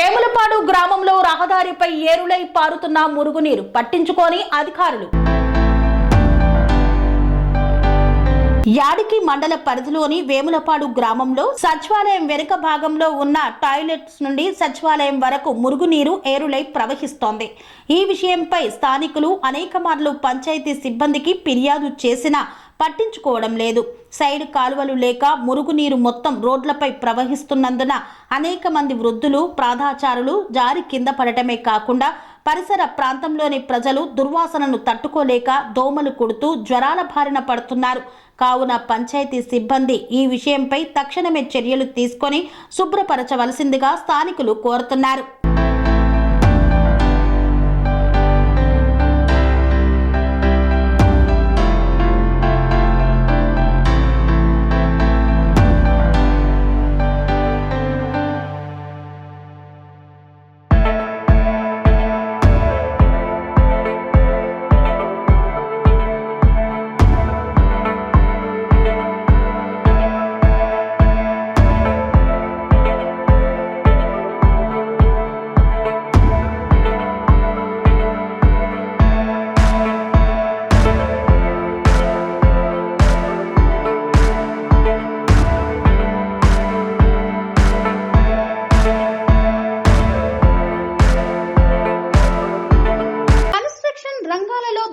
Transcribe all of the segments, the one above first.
వేములపాడు గ్రామంలో రహదారిపై ఏరులై పారుతున్న మురుగునీరు పట్టించుకొని అధికారులు. యాడికి మండల పరిధిలోని వేములపాడు గ్రామంలో సచివాలయం వెనుక భాగంలో ఉన్న టాయిలెట్స్ నుండి సచివాలయం వరకు మురుగునీరు ఏరులై ప్రవహిస్తోంది. ఈ విషయంపై స్థానికులు అనేక మార్లు పంచాయతీ సిబ్బందికి ఫిర్యాదు చేసినా పట్టించుకోవడం లేదు. సైడ్ కాలువలు లేక మురుగునీరు మొత్తం రోడ్లపై ప్రవహిస్తున్నందున అనేక మంది వృద్ధులు ప్రాధాచారులు జారి కింద పడటమే కాకుండా పరిసర ప్రాంతంలోని ప్రజలు దుర్వాసనను తట్టుకోలేక దోమలు కుడుతూ జ్వరాల బారిన పడుతున్నారు. కావున పంచాయతీ సిబ్బంది ఈ విషయంపై తక్షణమే చర్యలు తీసుకొని శుభ్రపరచవలసిందిగా స్థానికులు కోరుతున్నారు.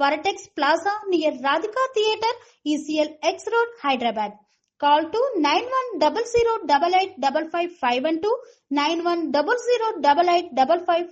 Varatex Plaza near Radhika Theatre, ECL X Road, Hyderabad. Call to 9100 88 55 512 9100 88 55